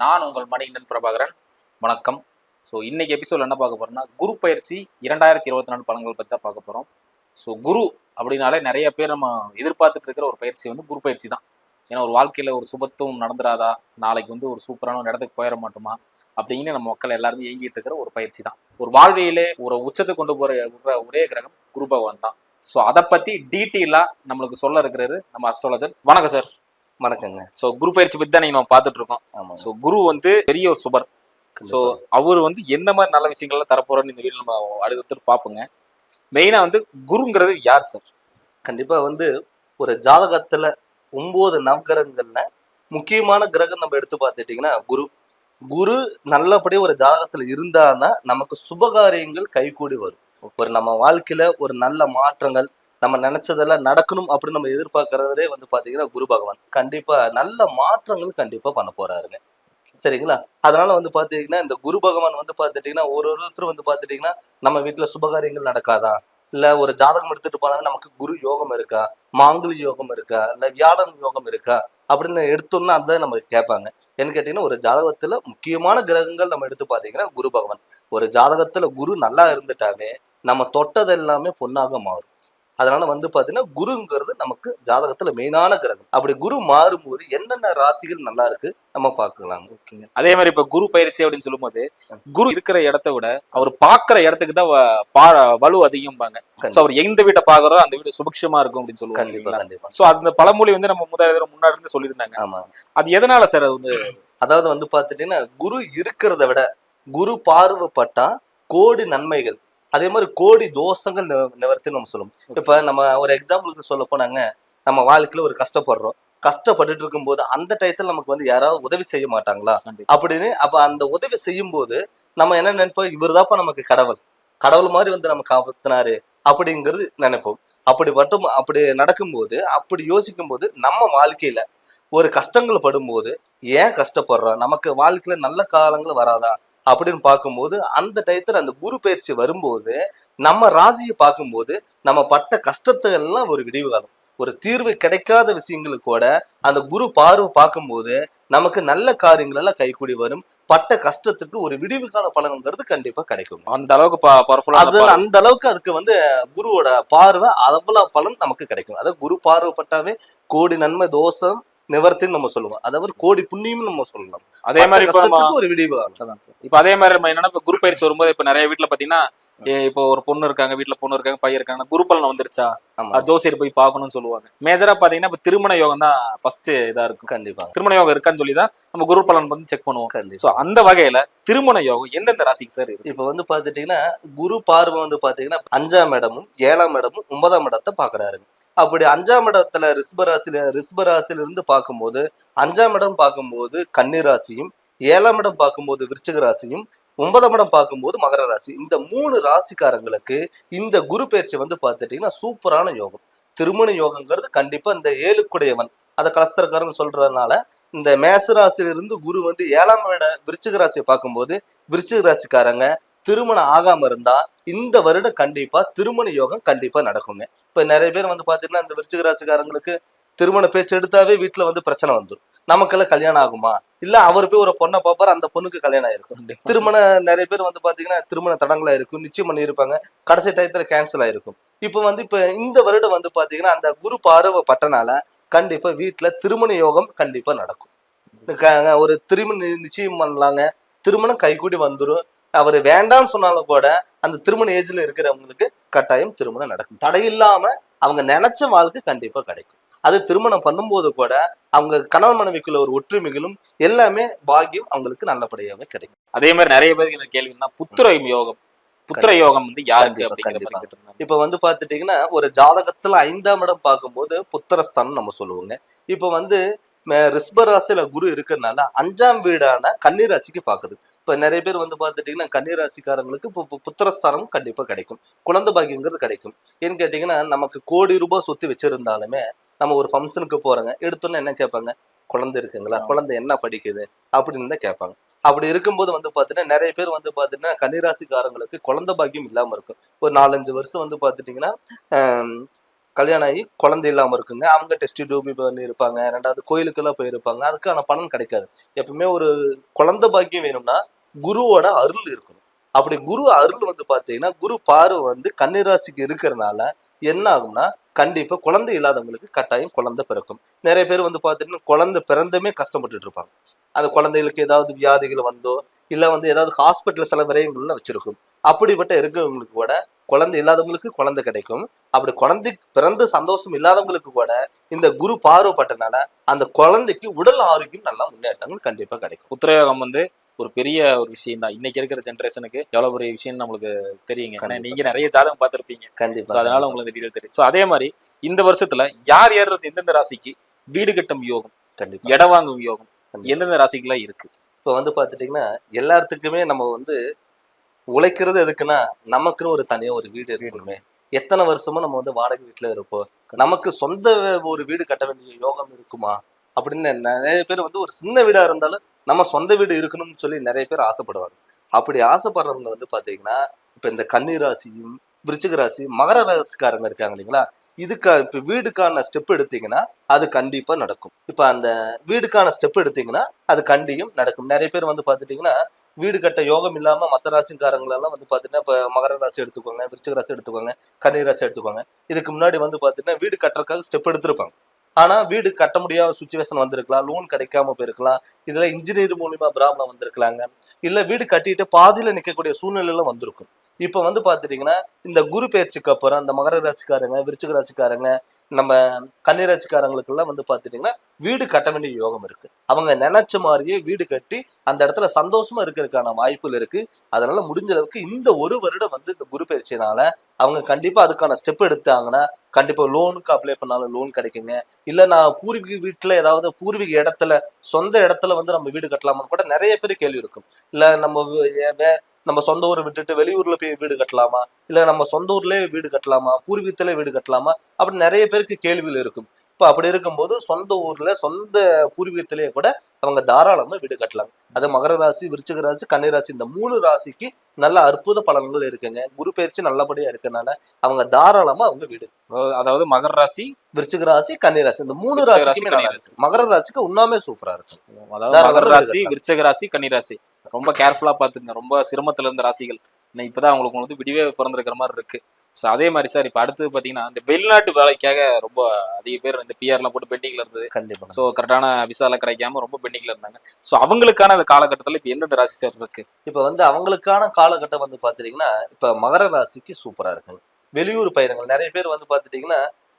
நான் உங்கள் மணிகண்டன் பிரபாகரன். வணக்கம். ஸோ இன்னைக்கு எபிசோட் என்ன பார்க்க போறோம்னா குரு பயிற்சி இரண்டாயிரத்தி இருபத்தி நாலு பலன்கள் பற்றி தான் பார்க்க போகிறோம் ஸோ குரு அப்படின்னாலே நிறைய பேர் நம்ம எதிர்பார்த்துட்டு இருக்கிற ஒரு பயிற்சி வந்து குரு பயிற்சி தான். ஏன்னா ஒரு வாழ்க்கையில் ஒரு சுபத்துவம் நடந்துடாதா நாளைக்கு வந்து ஒரு சூப்பரான ஒரு இடத்துக்கு போயிட மாட்டோமா? அப்படின்னு நம்ம மக்கள் எல்லாருமே ஏங்கிட்டு இருக்கிற ஒரு பயிற்சி தான். ஒரு வாழ்வியலே ஒரு உச்சத்தை கொண்டு போகிற ஒரே கிரகம் குரு பகவான் தான். ஸோ அதை பற்றி டீட்டெயிலாக நம்மளுக்கு சொல்ல இருக்கிறது நம்ம அஸ்ட்ராலஜர் வணக்கம் சார் வணக்கங்க. ஸோ குரு பயிற்சி பற்றி தான் நம்ம பார்த்துட்டு இருக்கோம். ஆமாங்க. ஸோ குரு வந்து பெரிய ஒரு சுபர். ஸோ அவர் வந்து எந்த மாதிரி நல்ல விஷயங்கள்லாம் தரப்போறோன்னு இந்த வீடியோ நம்ம அடுத்து பார்ப்போங்க. மெயினாக வந்து குருங்கிறது யார் சார் கண்டிப்பா வந்து ஒரு ஜாதகத்துல ஒன்பது நவகிரகங்கள்ல முக்கியமான கிரகம் நம்ம எடுத்து பார்த்துட்டீங்கன்னா குரு. குரு நல்லபடியா ஒரு ஜாதகத்துல இருந்தான்னா நமக்கு சுபகாரியங்கள் கைகூடி வரும். ஒரு நம்ம வாழ்க்கையில ஒரு நல்ல மாற்றங்கள் நம்ம நினைச்சதெல்லாம் நடக்கணும் அப்படின்னு நம்ம எதிர்பார்க்கறதே வந்து பாத்தீங்கன்னா குரு பகவான் கண்டிப்பா நல்ல மாற்றங்கள் கண்டிப்பா பண்ண போறாருங்க. சரிங்களா? அதனால வந்து பாத்தீங்கன்னா இந்த குரு பகவான் வந்து பாத்துட்டீங்கன்னா ஒரு ஒருத்தர் வந்து பாத்துட்டீங்கன்னா நம்ம வீட்டுல சுபகாரியங்கள் நடக்காதா? இல்ல ஒரு ஜாதகம் எடுத்துட்டு போனாங்க நமக்கு குரு யோகம் இருக்கா? மாங்குலி யோகம் இருக்கா? இல்ல வியாழன் யோகம் இருக்கா? அப்படின்னு எடுத்தோம்னா அதுதான் நம்ம கேட்பாங்க. என்ன கேட்டீங்கன்னா ஒரு ஜாதகத்துல முக்கியமான கிரகங்கள் நம்ம எடுத்து பாத்தீங்கன்னா குரு பகவான். ஒரு ஜாதகத்துல குரு நல்லா இருந்துட்டாவே நம்ம தொட்டது எல்லாமே பொன்னாக மாறும். அதனால வந்து பாத்தீங்கன்னா குருங்கிறது நமக்கு ஜாதகத்துல மெயினான கிரகம். அப்படி குரு மாறும்போது என்னென்ன ராசிகள் நல்லா இருக்கு நம்ம பார்க்கலாம். ஓகேங்க. அதே மாதிரி இப்போ குரு பயிற்சி அப்படின்னு சொல்லும்போது குரு இருக்கிற இடத்த விட அவர் பார்க்குற இடத்துக்கு தான் வலு அதிகம்பாங்க. ஸோ அவர் எந்த வீட்டை பார்க்குறோ அந்த வீடு சுபிக்ஷமா இருக்கும் அப்படின்னு கண்டிப்பா சொல்லுவாங்க கண்டிப்பா. ஸோ அந்த பழமொழி வந்து நம்ம முதல் முன்னாடி இருந்து சொல்லியிருந்தாங்க. ஆமா. அது எதனால சார் அது வந்து அதாவது வந்து பார்த்துட்டீங்கன்னா குரு இருக்கிறத விட குரு பார்வைப்பட்டா கோடி நன்மைகள். அதே மாதிரி கோடி தோஷங்கள் நிவ- நிவர்த்தி நம்ம சொல்லுவோம். இப்ப நம்ம ஒரு எக்ஸாம்பிளுக்கு சொல்ல போனாங்க நம்ம வாழ்க்கையில ஒரு கஷ்டப்படுறோம். கஷ்டப்பட்டுட்டு இருக்கும்போது அந்த டயத்துல நமக்கு வந்து யாராவது உதவி செய்ய மாட்டாங்களா. அப்படின்னு அப்ப அந்த உதவி செய்யும் போது நம்ம என்ன நினைப்போம்? இவர்தாப்பா நமக்கு கடவுள். கடவுள் மாதிரி வந்து நம்ம காப்பாத்தினாரு அப்படிங்கிறது நினைப்போம். அப்படி மட்டும் அப்படி நடக்கும்போது அப்படி யோசிக்கும் போது நம்ம வாழ்க்கையில ஒரு கஷ்டங்கள் படும்போது ஏன் கஷ்டப்படுறோம் நமக்கு வாழ்க்கையில நல்ல காலங்கள் வராதா? அப்படின்னு பார்க்கும்போது அந்த டயத்துல அந்த குரு பயிற்சி வரும்போது நம்ம ராசியை பார்க்கும்போது நம்ம பட்ட கஷ்டத்தை எல்லாம் ஒரு விடிவு காலம் ஒரு தீர்வு கிடைக்காத விஷயங்களுக்கு கூட அந்த குரு பார்வை பார்க்கும்போது நமக்கு நல்ல காரியங்கள் எல்லாம் கைக்கூடி வரும். பட்ட கஷ்டத்துக்கு ஒரு விடிவு கால பலன்கிறது கண்டிப்பா கிடைக்கும். அந்த அளவுக்கு அது அந்த அளவுக்கு அதுக்கு வந்து குருவோட பார்வை அவ்வளவு பலன் நமக்கு கிடைக்கும். அதாவது குரு பார்வைப்பட்டாவே கோடி நன்மை தோஷம் நிவர்த்தின்னு நம்ம சொல்லுவோம். அதாவது கோடி புண்ணியம் நம்ம சொல்லலாம். அதே மாதிரி ஒரு விடிவு. இப்ப அதே மாதிரி நம்ம என்னன்னா இப்ப குரு பயிற்சி வரும்போது இப்ப நிறைய வீட்ல பாத்தீங்கன்னா இப்போ ஒரு பொண்ணு இருக்காங்க வீட்ல பொண்ணு இருக்காங்க பையன் இருக்காங்க குரு பலன் வந்துருச்சா? ஜோசியர் போய் பார்க்கணும்னு சொல்லுவாங்க. மேஜரா பாத்தீங்கன்னா இப்ப திருமண யோகம் தான் ஃபர்ஸ்ட் இதா இருக்கும். கண்டிப்பா. திருமண யோகம் இருக்கான்னு சொல்லி தான் நம்ம குரு பலன் வந்து செக் பண்ணுவோம். கண்டிப்பா. சோ அந்த வகையில திருமண யோகம் எந்தெந்த ராசிக்கு சார் இப்ப வந்து பாத்துட்டீங்கன்னா குரு பார்வை வந்து பாத்தீங்கன்னா அஞ்சாம் இடமும் ஏழாம் இடமும் ஒன்பதாம் இடத்தை பாக்குறாருங்க அப்படி அஞ்சாம் இடத்துல ரிஷபராசில ரிஷபராசில இருந்து பார்க்கும்போது அஞ்சாம் இடம் பார்க்கும்போது கன்னி ராசியும் ஏழாம் இடம் பார்க்கும்போது விருச்சிக ராசியும் ஒன்பதாம் இடம் பார்க்கும்போது மகர ராசி. இந்த மூணு ராசிக்காரங்களுக்கு இந்த குரு பயிற்சி வந்து பார்த்துட்டீங்கன்னா சூப்பரான யோகம். திருமண யோகங்கிறது கண்டிப்பா இந்த ஏழுக்குடையவன் அதை கலஸ்தரக்காரன் சொல்றதுனால இந்த மேசராசிலிருந்து குரு வந்து ஏழாம் இட விருச்சிக ராசியை பார்க்கும்போது விருச்சிக ராசிக்காரங்க திருமணம் ஆகாம இருந்தா இந்த வருடம் கண்டிப்பா திருமண யோகம் கண்டிப்பா நடக்குங்க. இப்ப நிறைய பேர் வந்து பாத்தீங்கன்னா இந்த விருச்சிக ராசிக்காரங்களுக்கு திருமண பேச்சு எடுத்தாவே வீட்டுல வந்து பிரச்சனை வந்துடும் நமக்கெல்லாம் கல்யாணம் ஆகுமா? இல்ல அவர் போய் ஒரு பொண்ணை பார்ப்பாரு அந்த பொண்ணுக்கு கல்யாணம் ஆயிருக்கும். திருமண நிறைய பேர் வந்து பாத்தீங்கன்னா திருமண தடங்களா இருக்கும் நிச்சயம் பண்ணியிருப்பாங்க. கடைசி டயத்துல கேன்சல் ஆயிருக்கும். இப்போ வந்து இப்ப இந்த வருடம் வந்து பாத்தீங்கன்னா அந்த குரு பார்வை பட்டனால கண்டிப்பா வீட்டுல திருமண யோகம் கண்டிப்பா நடக்கும். ஒரு திருமண நிச்சயம் பண்ணலாங்க. திருமணம் கைகூடி வந்துடும் அவர் வேண்டாம்னு சொன்னாலும் கூட அந்த திருமண ஏஜ்ல இருக்கிறவங்களுக்கு கட்டாயம் திருமணம் நடக்கும். தடை இல்லாம அவங்க நினைச்ச வாழ்க்கை கண்டிப்பா கிடைக்கும். அது திருமணம் பண்ணும்போது கூட அவங்க கணவன் மனைவிக்குள்ள ஒரு ஒற்றுமைகளும் எல்லாமே பாக்கியம் அவங்களுக்கு நல்லபடியாவே கிடைக்கும். அதே மாதிரி நிறைய பேருக்கு இந்த கேள்வின்னா புத்திர யோகம். புத்திர யோகம் வந்து யாருக்கு. இப்ப வந்து பாத்துட்டீங்கன்னா ஒரு ஜாதகத்துல ஐந்தாம் இடம் பார்க்கும்போது புத்திரஸ்தானம் நம்ம சொல்லுவோங்க. இப்ப வந்து ம- ரிஷப ராசியில குரு இருக்கிறதுனால அஞ்சாம் வீடான கன்னிராசிக்கு பாக்குது. இப்ப நிறைய பேர் வந்து பாத்துட்டீங்கன்னா கன்னிராசிக்காரங்களுக்கு இப்போ புத்திரஸ்தானம் கண்டிப்பா கிடைக்கும். குழந்தை பாக்கியங்கிறது கிடைக்கும். ஏன்னு கேட்டீங்கன்னா நமக்கு கோடி ரூபாய் சொத்து வச்சிருந்தாலுமே நம்ம ஒரு ஃபங்க்ஷனுக்கு போறோங்க எடுத்தோன்னே என்ன கேட்பாங்க? குழந்தை இருக்குங்களா? குழந்தை என்ன படிக்குது? அப்படின்னு தான் கேட்பாங்க. அப்படி இருக்கும்போது வந்து பாத்தீங்கன்னா நிறைய பேர் வந்து பாத்தீங்கன்னா கன்னிராசிக்காரங்களுக்கு குழந்தை பாக்கியம் இல்லாம இருக்கும். ஒரு நாலஞ்சு வருஷம் வந்து பாத்துட்டீங்கன்னா ஆம், கல்யாணம் ஆகி குழந்தை இல்லாமல் இருக்குங்க. அவங்க டெஸ்ட் டியூபி பண்ணி இருப்பாங்க. ரெண்டாவது கோயிலுக்கெல்லாம் போயிருப்பாங்க. அதுக்கான பலன் கிடைக்காது. எப்பவுமே ஒரு குழந்தை பாக்கியம் வேணும்னா குருவோட அருள் இருக்கணும். அப்படி குரு அருள் வந்து பார்த்தீங்கன்னா குரு பார்வை வந்து கன்னிராசிக்கு இருக்கிறனால என்ன ஆகும்னா கண்டிப்பாக குழந்தை இல்லாதவங்களுக்கு கட்டாயம் குழந்தை பிறக்கும். நிறைய பேர் வந்து பார்த்துட்டு குழந்தை பிறந்துமே கஷ்டப்பட்டுட்டு இருப்பாங்க. அந்த குழந்தைகளுக்கு ஏதாவது வியாதிகள் வந்தோ இல்லை வந்து ஏதாவது ஹாஸ்பிட்டல் சில விரயங்கள்லாம் வச்சிருக்கும். அப்படிப்பட்ட இருக்கிறவங்களுக்கு கூட குழந்தை இல்லாதவங்களுக்கு குழந்தை கிடைக்கும். அப்படி குழந்தை பிறந்து சந்தோஷம் இல்லாதவங்களுக்கு கூட இந்த குரு பார்வைப்பட்டனால அந்த குழந்தைக்கு உடல் ஆரோக்கியம் நல்லா முன்னேற்றங்கள் கண்டிப்பா கிடைக்கும். புத்திரயோகம் வந்து ஒரு பெரிய ஒரு விஷயம் தான் இன்னைக்கு இருக்கிற ஜென்ரேஷனுக்கு எவ்வளவு பெரிய விஷயம் நம்மளுக்கு தெரியுங்க. நீங்க நிறைய ஜாதகம் பார்த்திருப்பீங்க. கண்டிப்பா அதனால உங்களுக்கு டீடைல் தெரியும். ஸோ அதே மாதிரி இந்த வருஷத்துல யார் யார் எந்தெந்த ராசிக்கு வீடு கட்டும் யோகம் கண்டிப்பா. இடம் வாங்கும் யோகம். எந்தெந்த ராசிக்கெல்லாம் இருக்கு? இப்போ வந்து பார்த்துட்டிங்கன்னா எல்லாத்துக்குமே நம்ம வந்து உழைக்கிறது எதுக்குன்னா நமக்குன்னு ஒரு தனியா ஒரு வீடு இருக்கணுமே. எத்தனை வருஷமா நம்ம வந்து வாடகை வீட்டுல இருப்போம் நமக்கு சொந்த ஒரு வீடு கட்ட வேண்டிய யோகம் இருக்குமா? அப்படின்னு நிறைய பேர் வந்து ஒரு சின்ன வீடா இருந்தாலும் நம்ம சொந்த வீடு இருக்கணும்னு சொல்லி நிறைய பேர் ஆசைப்படுவாங்க. அப்படி ஆசைப்படுறவங்க வந்து பாத்தீங்கன்னா இப்ப இந்த கன்னி ராசியும் விருச்சிக ராசி மகர ராசிக்காரங்க இருக்காங்க இல்லைங்களா? இதுக்கா இப்போ வீடுக்கான ஸ்டெப் எடுத்தீங்கன்னா அது கண்டிப்பாக நடக்கும். இப்போ அந்த வீடுக்கான ஸ்டெப் எடுத்தீங்கன்னா அது கண்டியும் நடக்கும். நிறைய பேர் வந்து பார்த்துட்டிங்கன்னா வீடு கட்ட யோகம் இல்லாமல் மற்ற ராசிக்காரங்களெல்லாம் வந்து பார்த்தீங்கன்னா இப்போ மகர ராசி எடுத்துக்கோங்க விருச்சிக ராசி எடுத்துக்கோங்க கன்னி ராசி எடுத்துக்கோங்க. இதுக்கு முன்னாடி வந்து பார்த்தீங்கன்னா வீடு கட்டுறதுக்காக ஸ்டெப் எடுத்திருப்பாங்க. ஆனால் வீடு கட்ட முடியாத சுச்சுவேஷன் வந்திருக்கலாம். லோன் கிடைக்காம போயிருக்கலாம். இதில் இன்ஜினியர் மூலிமா பிராப்ளம் வந்திருக்கலாங்க. இல்லை வீடு கட்டிட்டு பாதியில் நிற்கக்கூடிய சூழ்நிலையெல்லாம் வந்திருக்கும். இப்போ வந்து பார்த்துட்டிங்கன்னா இந்த குரு பயிற்சிக்கு அப்புறம் இந்த மகர ராசிக்காரங்க விருச்சிக ராசிக்காரங்க நம்ம கன்னி ராசிக்காரங்களுக்கெல்லாம் வந்து பார்த்துட்டிங்கன்னா வீடு கட்ட வேண்டிய யோகம் இருக்குது அவங்க நினச்ச மாதிரியே வீடு கட்டி அந்த இடத்துல சந்தோஷமாக இருக்கிறதுக்கான வாய்ப்புகள் இருக்குது அதனால் முடிஞ்ச அளவுக்கு இந்த ஒரு வருடம் வந்து இந்த குரு பயிற்சினால அவங்க கண்டிப்பாக அதுக்கான ஸ்டெப் எடுத்தாங்கன்னா கண்டிப்பாக லோனுக்கு அப்ளை பண்ணாலும் லோன் கிடைக்குங்க. இல்லை நான் பூர்வீக வீட்டுல ஏதாவது பூர்வீக இடத்துல சொந்த இடத்துல வந்து நம்ம வீடு கட்டலாமான்னு கூட நிறைய பேர் கேள்வி இருக்கும். இல்ல நம்ம நம்ம சொந்த ஊரை விட்டுட்டு வெளியூர்ல போய் வீடு கட்டலாமா? இல்ல நம்ம சொந்த ஊர்லயே வீடு கட்டலாமா? பூர்வீகத்திலே வீடு கட்டலாமா? அப்படி நிறைய பேருக்கு கேள்விகள் இருக்கும். இப்போ அப்படி இருக்கும்போது சொந்த ஊர்ல சொந்த பூர்வீகத்திலேயே கூட அவங்க தாராளமா வீடு கட்டலாம். அது மகர ராசி விருச்சிக ராசி கன்னி ராசி இந்த மூணு ராசிக்கு நல்ல அற்புத பலன்கள் இருக்குங்க. குரு பயிற்சி நல்லபடியா இருக்கனால அவங்க தாராளமா அவங்க வீடு அதாவது- மகர ராசி விருச்சிக ராசி கன்னி ராசி இந்த மூணு ராசிக்குமே நல்லா இருக்கு. மகர ராசிக்கு உண்மையாமே சூப்பரா இருக்கும் அதாவது மகர ராசி. விருச்சக ராசி கன்னி ராசி. ரொம்ப கேர்ஃபுல்லா பாத்துங்க ரொம்ப சிரமத்துல இருந்த ராசிகள். இன்னும் இப்பதான் அவங்களுக்கு வந்து விடிவே பிறந்திருக்கிற மாதிரி இருக்கு. ஸோ அதே மாதிரி சார் இப்போ அடுத்தது பாத்தீங்கன்னா இந்த வெளிநாட்டு வேலைக்காக ரொம்ப அதிக பேர் இந்த பிஆர்லாம் போட்டு பெண்டிங்ல இருந்தது. கண்டிப்பா ஸோ கரெக்டான விசால கிடைக்காம ரொம்ப பெண்டிங்ல இருந்தாங்க. ஸோ அவங்களுக்கான அந்த காலகட்டத்தில் இப்போ எந்தெந்த ராசி சார் இருக்கு? இப்ப வந்து அவங்களுக்கான காலகட்டம் வந்து பாத்துட்டீங்கன்னா இப்ப மகர ராசிக்கு சூப்பரா இருக்குங்க வெளியூர் பயணங்கள் நிறைய பேர் வந்து பாத்துட்டீங்கன்னா அஹ்,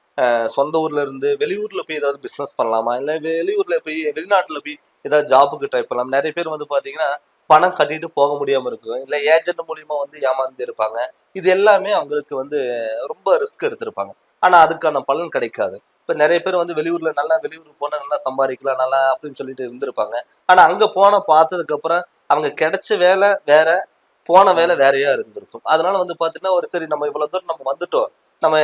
சொந்த ஊர்ல இருந்து வெளியூர்ல போய் ஏதாவது பிசினஸ் பண்ணலாமா? இல்ல வெளியூர்ல போய் வெளிநாட்டுல போய் ஏதாவது ஜாபுக்கு ட்ரை பண்ணலாம்? நிறைய பேர் வந்து பாத்தீங்கன்னா பணம் கட்டிட்டு போக முடியாம இருக்கும். இல்ல ஏஜென்ட் மூலியமா வந்து ஏமாந்து இருப்பாங்க. இது எல்லாமே அவங்களுக்கு வந்து ரொம்ப ரிஸ்க் எடுத்திருப்பாங்க. ஆனா அதுக்கான பலன் கிடைக்காது. இப்ப நிறைய பேர் வந்து வெளியூர்ல நல்லா வெளியூர் போனா நல்லா சம்பாதிக்கலாம் நல்லா அப்படின்னு சொல்லிட்டு இருந்திருப்பாங்க. ஆனா அங்க போன பார்த்ததுக்கு அப்புறம் அவங்க கிடைச்ச வேலை வேற போன வேலை வேறையா இருந்திருக்கும். அதனால வந்து பாத்தீங்கன்னா ஒரு சரி நம்ம இவ்வளவு தூரம் நம்ம வந்துட்டோம். நம்ம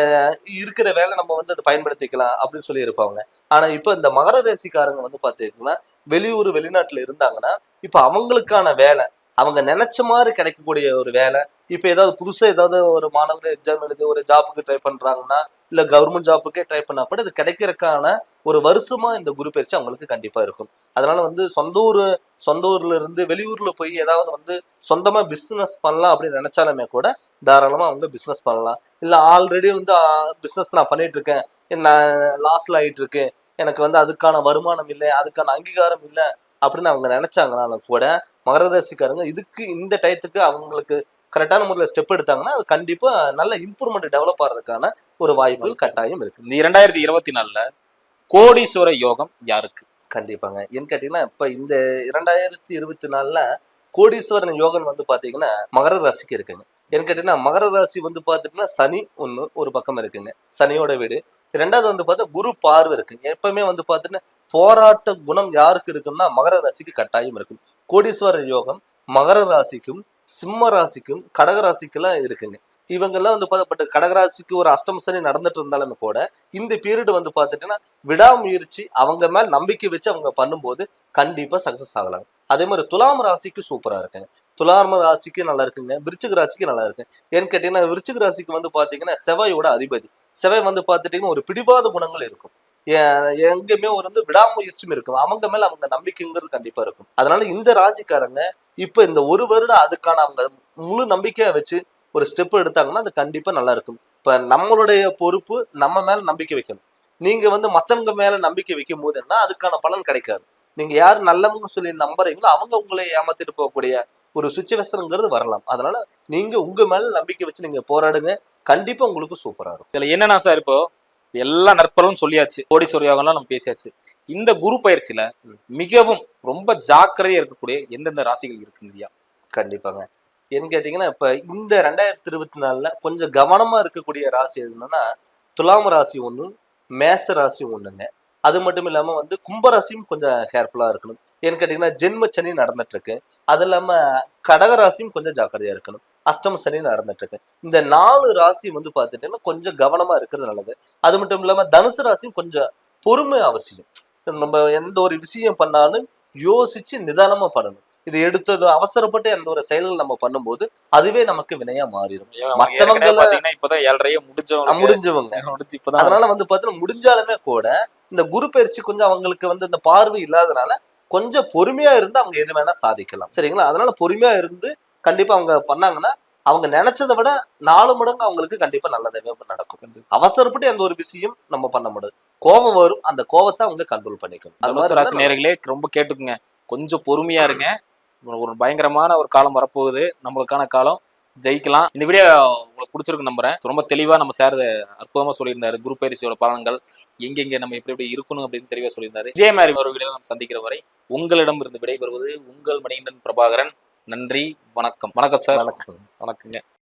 இருக்கிற வேலை நம்ம வந்து அதை பயன்படுத்திக்கலாம் அப்படின்னு சொல்லி இருப்பாங்க. ஆனா இப்ப இந்த மகர ராசிக்காரங்க வந்து பாத்தீங்கன்னா வெளியூர் வெளிநாட்டுல இருந்தாங்கன்னா இப்ப அவங்களுக்கான வேலை அவங்க நினைச்ச மாதிரி கிடைக்கக்கூடிய ஒரு வேலை. இப்போ ஏதாவது புதுசாக ஏதாவது ஒரு மாணவர் எக்ஸாம் எழுதி ஒரு ஜாப்புக்கு ட்ரை பண்ணுறாங்கன்னா இல்லை கவர்மெண்ட் ஜாப்புக்கே ட்ரை பண்ணா கூட இது கிடைக்கிறதுக்கான ஒரு வருஷமா இந்த குரு பயிற்சி அவங்களுக்கு கண்டிப்பாக இருக்கும். அதனால வந்து சொந்த ஊர் சொந்த ஊர்ல இருந்து வெளியூர்ல போய் ஏதாவது வந்து சொந்தமாக பிஸ்னஸ் பண்ணலாம் அப்படின்னு நினைச்சாலுமே கூட தாராளமாக அவங்க பிஸ்னஸ் பண்ணலாம். இல்லை ஆல்ரெடி வந்து பிஸ்னஸ் நான் பண்ணிட்டு இருக்கேன். நான் லாஸ்ல ஆயிட்டு இருக்கேன் எனக்கு வந்து அதுக்கான வருமானம் இல்லை அதுக்கான அங்கீகாரம் இல்லை அப்படின்னு அவங்க நினைச்சாங்கனாலும் கூட மகர ராசிக்காரங்க இதுக்கு இந்த டயத்துக்கு அவங்களுக்கு கரெக்டான முறையில் ஸ்டெப் எடுத்தாங்கன்னா அது கண்டிப்பா நல்ல இம்ப்ரூவ்மெண்ட் டெவலப் ஆகிறதுக்கான ஒரு வாய்ப்புகள் கட்டாயம் இருக்கு. இந்த இரண்டாயிரத்தி இருபத்தி நாலுல கோடீஸ்வர யோகம் யாருக்கு? கண்டிப்பாங்க. ஏன்னு கேட்டீங்கன்னா இப்ப இந்த இரண்டாயிரத்தி இருபத்தி நாலுல கோடீஸ்வரன் யோகன் வந்து பாத்தீங்கன்னா மகர ராசிக்கு இருக்குங்க. ஏன்னு கேட்டீங்கன்னா மகர ராசி வந்து பார்த்துட்டுனா சனி ஒன்று ஒரு பக்கம் இருக்குங்க. சனியோட வீடு. ரெண்டாவது வந்து பார்த்தா குரு பார்வை இருக்குங்க எப்பவுமே வந்து பாத்தீங்கன்னா போராட்ட குணம் யாருக்கு இருக்குன்னா மகர ராசிக்கு கட்டாயம் இருக்கும். கோடீஸ்வரர் யோகம் மகர ராசிக்கும் சிம்ம ராசிக்கும் கடகராசிக்கெல்லாம் இருக்குங்க. இவங்கெல்லாம் வந்து பார்த்தப்பட்ட கடகராசிக்கு ஒரு அஷ்டம் சனி நடந்துட்டு இருந்தாலுமே கூட இந்த பீரியட் வந்து பார்த்துட்டீங்கன்னா விடாமுயற்சி அவங்க மேல் நம்பிக்கை வச்சு அவங்க பண்ணும்போது கண்டிப்பா சக்ஸஸ் ஆகலாம். அதே மாதிரி துலாம் ராசிக்கு சூப்பரா இருக்குங்க. துலாம ராசிக்கு நல்லா இருக்குங்க. விருச்சிக ராசிக்கு நல்லா இருக்கு. ஏன்னு கேட்டீங்கன்னா விருச்சிக ராசிக்கு வந்து பாத்தீங்கன்னா செவ்வாயோட அதிபதி. செவ்வாய் வந்து பாத்துட்டீங்கன்னா ஒரு பிடிவாத குணங்கள் இருக்கும். எங்கேயுமே ஒரு வந்து விடாமுயற்சியும் இருக்கும். அவங்க மேல அவங்க நம்பிக்கைங்கிறது கண்டிப்பா இருக்கும். அதனால இந்த ராசிக்காரங்க இப்ப இந்த ஒரு வருடம் அதுக்கான அவங்க முழு நம்பிக்கையை வச்சு ஒரு ஸ்டெப் எடுத்தாங்கன்னா அது கண்டிப்பா நல்லா இருக்கும். இப்ப நம்மளுடைய பொறுப்பு நம்ம மேல நம்பிக்கை வைக்கணும். நீங்க வந்து மத்தவங்க மேல நம்பிக்கை வைக்கும் போது என்ன? அதுக்கான பலன் கிடைக்காது. நீங்க யார் நல்லவங்க சொல்லி நம்புறீங்களோ அவங்க உங்களை ஏமாத்திட்டு போகக்கூடிய ஒரு சுச்சுவேஷனுங்கிறது வரலாம். அதனால நீங்க உங்க மேல நம்பிக்கை வச்சு நீங்க போராடுங்க. கண்டிப்பா உங்களுக்கு சூப்பரா இருக்கும். இதுல என்னன்னா சார் இப்போ எல்லா நற்பலனும் சொல்லியாச்சு. கோடீஸ்வர யோகம்லாம் நம்ம பேசியாச்சு. இந்த குரு பயிற்சியில மிகவும் ரொம்ப ஜாக்கிரதையா இருக்கக்கூடிய எந்தெந்த ராசிகள் இருக்குங்கய்யா கண்டிப்பாங்க. ஏன்னு கேட்டீங்கன்னா இப்ப இந்த ரெண்டாயிரத்தி இருபத்தி நாலுல கொஞ்சம் கவனமா இருக்கக்கூடிய ராசி எதுன்னா துலாம் ராசி ஒண்ணு மேச ராசி ஒண்ணுங்க. அது மட்டும் இல்லாம வந்து கும்பராசியும் கொஞ்சம் கேர்ஃபுல்லா இருக்கணும். ஏன்னு கேட்டீங்கன்னா ஜென்ம சனி நடந்துட்டு இருக்கு அது இல்லாம கடக ராசியும் கொஞ்சம் ஜாக்கிரதையா இருக்கணும். அஷ்டம சனி நடந்துட்டு இருக்கு இந்த நாலு ராசி வந்து பார்த்துட்டீங்கன்னா கொஞ்சம் கவனமா இருக்கிறது நல்லது. அது மட்டும் இல்லாம தனுசு ராசியும் கொஞ்சம் பொறுமை அவசியம். நம்ம எந்த ஒரு விஷயம் பண்ணாலும் யோசிச்சு நிதானமா பண்ணணும். இது எடுத்தது அவசரப்பட்டு எந்த ஒரு செயல்கள் நம்ம பண்ணும்போது அதுவே நமக்கு வினையா மாறிடும். பாத்தீங்கன்னா இப்பதான் ஏழரையே முடிஞ்சவங்க. முடிஞ்சவங்க அதனால வந்து பாத்தீங்கன்னா முடிஞ்சாலுமே கூட இந்த குரு பயிற்சி கொஞ்சம் அவங்களுக்கு வந்து இந்த பார்வை இல்லாதனால கொஞ்சம் பொறுமையா இருந்து அவங்க எது வேணா சாதிக்கலாம். சரிங்களா? அதனால பொறுமையா இருந்து கண்டிப்பா அவங்க பண்ணாங்கன்னா அவங்க நினைச்சதை விட நாலு மடங்கு அவங்களுக்கு கண்டிப்பா நல்லதாவே நடக்கும். அவசரப்பட்டு எந்த ஒரு விஷயம் நம்ம பண்ண முடியாது. கோபம் வரும் அந்த கோவத்தை அவங்க கண்ட்ரோல் பண்ணிக்கணும். அது ராசி நேர்களே ரொம்ப கேட்டுக்குங்க. கொஞ்சம் பொறுமையா இருங்க. ஒரு பயங்கரமான ஒரு காலம் வரப்போகுது. நம்மளுக்கான காலம் ஜெயிக்கலாம். இந்த வீடியோ உங்களுக்கு பிடிச்சிருக்கு நம்புறேன். ரொம்ப தெளிவா நம்ம சார் அற்புதமா சொல்லியிருந்தாரு. குரு பயிற்சியோட பலன்கள் எங்கெங்க நம்ம எப்படி எப்படி இருக்கணும் அப்படின்னு தெளிவா சொல்லியிருந்தாரு. இதே மாதிரி ஒரு வீடியோ நம்ம சந்திக்கிற வரை உங்களிடம் இருந்து விடைபெறுவது உங்கள் மணிகண்டன் பிரபாகரன். நன்றி வணக்கம். வணக்கம் சார். வணக்கம். வணக்கங்க.